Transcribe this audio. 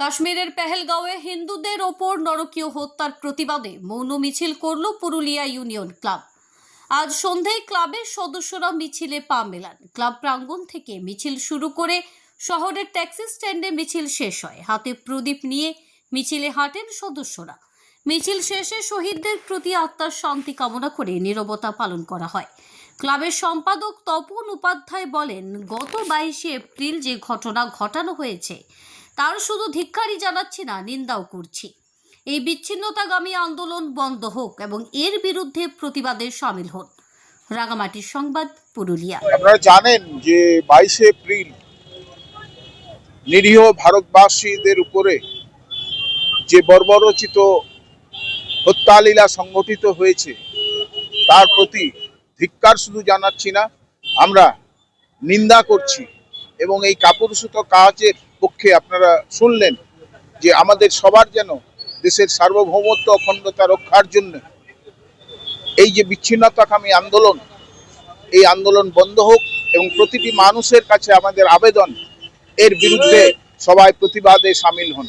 কাশ্মীরের পেহেলগাঁওয়ে হিন্দুদের ওপর নরকীয় হত্যার প্রতিবাদে মৌন মিছিল করল পুরুলিয়া ইউনিয়ন ক্লাব। আজ সন্ধ্যায় ক্লাবের সদস্যরা মিছিলে পা মেলান। ক্লাব প্রাঙ্গণ থেকে মিছিল শুরু করে শহরের ট্যাক্সি স্ট্যান্ডে মিছিল শেষ হয়। হাতে প্রদীপ নিয়ে মিছিলে হাঁটেন সদস্যরা। মিছিল শেষে শহীদদের প্রতি আত্মার শান্তি কামনা করে নীরবতা পালন করা হয়। ক্লাবের সম্পাদক তপন উপাধ্যায় বলেন, গত বাইশে এপ্রিল যে ঘটনা ঘটানো হয়েছে তার শুধু ধিক্কারই জানাচ্ছি না, নিন্দাও করছি। এই বিচ্ছিন্নতাগামী আন্দোলন বন্ধ হোক এবং এর বিরুদ্ধে প্রতিবাদে সামিল হন। রাঙামাটির সংবাদ, পুরুলিয়া। আপনারা জানেন যে বাইশে এপ্রিল নিরীহ ভারতবাসীদের উপরে যে বর্বরচিত হত্যালীলা সংগঠিত হয়েছে, তার প্রতি ধিক্কার শুধু জানাচ্ছি না, আমরা নিন্দা করছি। এবং এই কাপুরুষত কাজের পক্ষে আপনারা শুনলেন যে আমাদের সবার যেন দেশের সার্বভৌমত্ব অখণ্ডতা রক্ষার জন্য এই যে বিচ্ছিন্নতাকামী আন্দোলন, এই আন্দোলন বন্ধ হোক এবং প্রতিটি মানুষের কাছে আমাদের আবেদন, এর বিরুদ্ধে সবাই প্রতিবাদে সামিল হন।